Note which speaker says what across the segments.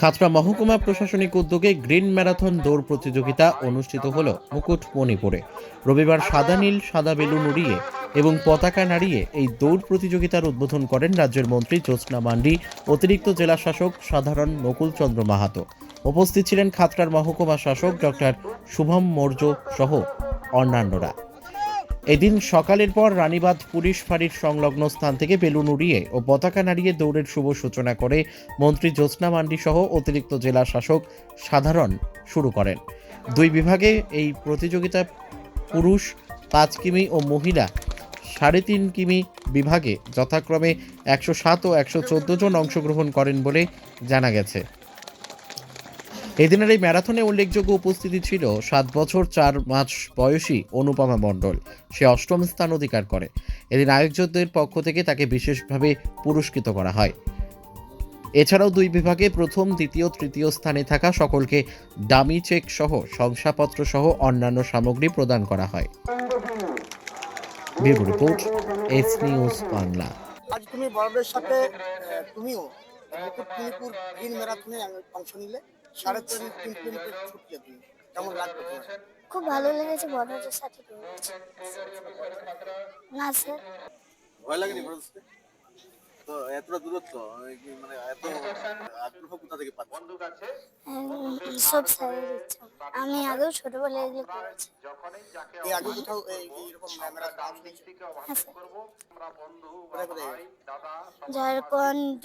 Speaker 1: খাতড়া মহকুমা প্রশাসনিক উদ্যোগে গ্রিন ম্যারাথন দৌড় প্রতিযোগিতা অনুষ্ঠিত হল মুকুটমণিপুরে। রবিবার সাদা নীল, সাদা বেলুন উড়িয়ে এবং পতাকা নাড়িয়ে এই দৌড় প্রতিযোগিতার উদ্বোধন করেন রাজ্যের মন্ত্রী জ্যোৎস্না মান্ডি, অতিরিক্ত জেলা শাসক সাধারণ নকুল চন্দ্র মাহাতো। উপস্থিত ছিলেন খাতড়ার মহকুমা শাসক ডক্টর শুভম মৌর্য সহ অন্যান্যরা। এদিন সকালের পর রানীবাঁধ পুলিশ ফাঁড়ির সংলগ্ন স্থান থেকে বেলুন উড়িয়ে ও পতাকা নাড়িয়ে দৌড়ের শুভ সূচনা করে মন্ত্রী জ্যোৎস্না মান্ডি সহ অতিরিক্ত জেলা শাসক সাধারণ শুরু করেন। দুই বিভাগে এই প্রতিযোগিতা পুরুষ, পাঁচ কিমি ও মহিলা, সাড়ে তিন কিমি বিভাগে যথাক্রমে একশো সাত ও একশো চোদ্দ জন অংশগ্রহণ করেন বলে জানা গেছে। এদিনের এই ম্যারাথনে উল্লেখযোগ্য উপস্থিতি ছিল সাত বছর চার মাস বয়সী অনুপমা মণ্ডল। সে অষ্টম স্থান অধিকার করে। এদিন আয়োজকদের পক্ষ থেকে তাকে বিশেষভাবে পুরস্কৃত করা হয়। এছাড়াও দুই বিভাগে প্রথম, দ্বিতীয়, তৃতীয় স্থানে থাকা সকলকে দামি চেক সহ শংসাপত্র সহ অন্যান্য সামগ্রী প্রদান করা হয়। Bureau report, S news Bangla.
Speaker 2: আজ তুমি বড়দের সাথে তুমিও গ্রিন ম্যারাথনে অংশ নিলে। সাড়ে তিন তিন কিলোমিটার ছুটলে তুমি কেমন লাগল তোমার?
Speaker 3: খুব ভালো লেগেছে বড়দের সাথে না স্যার
Speaker 2: ভয় লাগেনি বড়দের এতটা দূরত্ব মানে এত আগ্রহ কোথা থেকে পাচ্ছ?
Speaker 3: সব স্যারের ইচ্ছা। আমি আগেও ছোটবেলায় এগুলো করেছি।
Speaker 2: এই আগে কোথাও?
Speaker 3: হ্যাঁ ঝাড়খণ্ড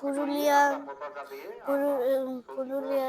Speaker 3: পুরুলিয়া পুরুলিয়া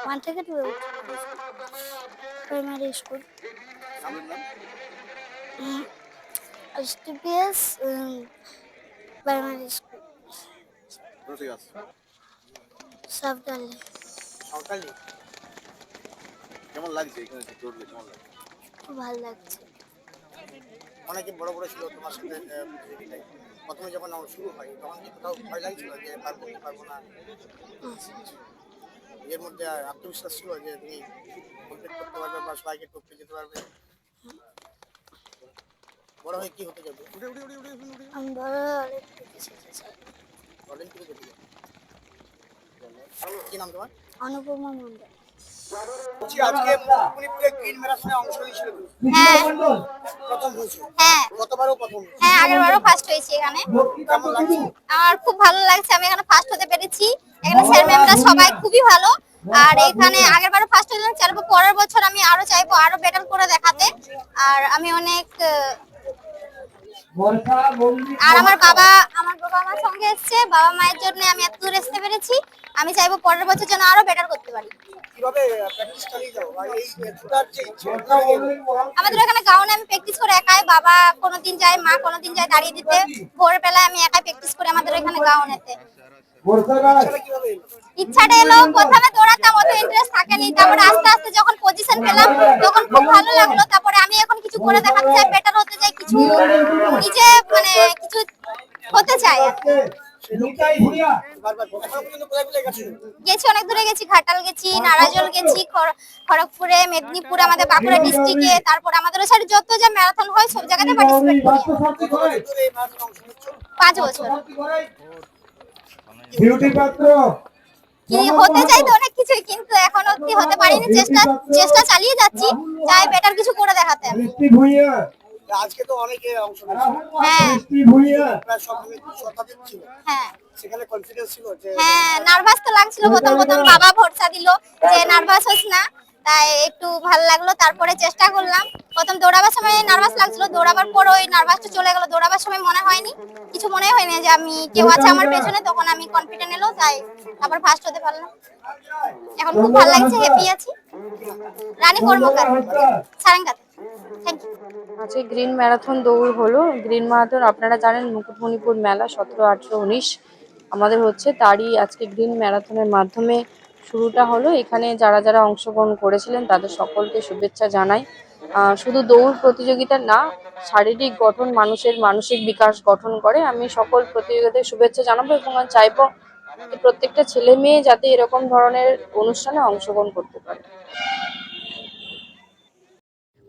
Speaker 3: ওয়ান থেকে primary school STPS primary school
Speaker 2: আসছো
Speaker 3: সাবডালে
Speaker 2: কেমন লাগছে এখানে দৌড়লে কেমন লাগছে
Speaker 3: খুব ভালো লাগছে
Speaker 2: অনেকে বড় বড় ছিল তোমার সাথে প্রথমে যখন আমার শুরু হয় তখন কি কোথাও ভয় লাগছিল যে পারব কি পারব না
Speaker 3: আচ্ছা
Speaker 2: এর মধ্যে আত্মবিশ্বাস ছিল যে তুমি কমপ্লিট করতে পারবে বা সবাইকে টপকে যেতে পারবে বড় হয়ে কি হতে যাবে?
Speaker 3: আমি বড় অনেক কিছু
Speaker 2: যাবে। কি নাম তোমার?
Speaker 3: অনুপমা মন্ডল
Speaker 2: বলছি আজকে মণিপুরে গ্রিন ম্যারাথনে অংশ নিয়েছিল
Speaker 4: হ্যাঁ।
Speaker 2: প্রথম হয়েছে।
Speaker 4: হ্যাঁ।
Speaker 2: গতবারও প্রথম
Speaker 4: হ্যাঁ আগের ফার্স্ট হয়েছি এখানে।
Speaker 2: কেমন লাগছে?
Speaker 4: আমার খুব ভালো লাগছে আমি এখানে ফার্স্ট হতে পেরেছি। এখানে স্যার ম্যামরা সবাই খুবই ভালো। আর এখানে আগের বারও ফার্স্ট হয়েছিলাম চাইব পরের বছর আমি আরও চাইব আরও বেটার করে দেখাতে। আর আমি অনেক আর আমার বাবা আমার বাবা আমার সঙ্গে এসেছে বাবা মায়ের জন্য আমি এত দূর আসতে পেরেছি আমি চাইব পরের বছর যেন আরও বেটার করতে পারি? আমাদের এখানে গাউনে আমি প্র্যাকটিস করে একাই বাবা কোনোদিন যায় মা কোনোদিন যায় দাঁড়িয়ে দিতে ভোরবেলায় আমি একাই প্র্যাকটিস করি আমাদের এখানে গাউনেতে ইচ্ছাটা এলো, প্রথমে দৌড়াতাম অত ইন্টারেস্ট থাকেনি, তারপরে আস্তে আস্তে যখন পজিশন পেলাম, তখন খুব ভালো লাগল, তারপরে আমি এখন কিছু করে দেখাতে চাই বেটার হতে চাই, কিছু নিজে মানে কিছু হতে চাই
Speaker 2: গেছো
Speaker 4: অনেক দূরে গেছি, ঘাটাল গেছি নারাজল গেছি, খড়- খড়গপুরে, মেদিনীপুর, আমাদের বাঁকুড়া ডিস্ট্রিক্টে তারপর আমাদের ওই যত যা ম্যারাথন হয়, সব জায়গাতে পার্টিসিপেট করি পাঁচ বছর। কি হতে চাই তো অনেক কিছুই কিন্তু এখন অব্দি হতে পারিনি চেষ্টা চেষ্টা চালিয়ে যাচ্ছি চাই বেটার কিছু করে দেখাতে। আমি।
Speaker 2: আজকে তো অনেকে অংশ নিয়েছে।
Speaker 4: হ্যাঁ।
Speaker 5: বৃষ্টি
Speaker 2: প্রায় সব শতাধিক ছিল
Speaker 4: হ্যাঁ।
Speaker 2: সেখানে কনফিডেন্স ছিল যে
Speaker 4: হ্যাঁ নার্ভাস তো লাগছিল প্রথম প্রথম বাবা ভরসা দিল যে নার্ভাস হোস না। তাই একটু ভালো লাগল, তারপরে চেষ্টা করলাম। প্রথম দৌড়াবার সময় নার্ভাস লাগছিল, দৌড়াবার পর ওই নার্ভাসটা চলে গেল। দৌড়াবার সময় মনে হয়নি, কিছু মনে হয়নি যে আমি কেউ আছে আমার পেছনে, তখন আমি কনফিডেন্ট এলো, তাই আবার ফার্স্ট হতে পারলাম। এখন খুব ভালো লাগছে হ্যাপি আছি। রানী কর্মকার ইউ
Speaker 6: আজকে গ্রিন ম্যারাথন দৌড় হলো। গ্রিন ম্যারাথন আপনারা জানেন, মুকুটমণিপুর মেলা সতেরো আঠেরো উনিশ। আমাদের হচ্ছে তারই আজকে গ্রিন ম্যারাথনের মাধ্যমে শুরুটা হলো, এখানে যারা যারা অংশগ্রহণ করেছিলেন তাদের সকলকে শুভেচ্ছা জানাই। শুধু দৌড় প্রতিযোগিতা না, শারীরিক গঠন, মানুষের মানসিক বিকাশ গঠন করে আমি সকল প্রতিযোগিতায় শুভেচ্ছা জানাব এবং আমি চাইব প্রত্যেকটা ছেলে মেয়ে যাতে এরকম ধরনের অনুষ্ঠানে অংশগ্রহণ করতে পারে।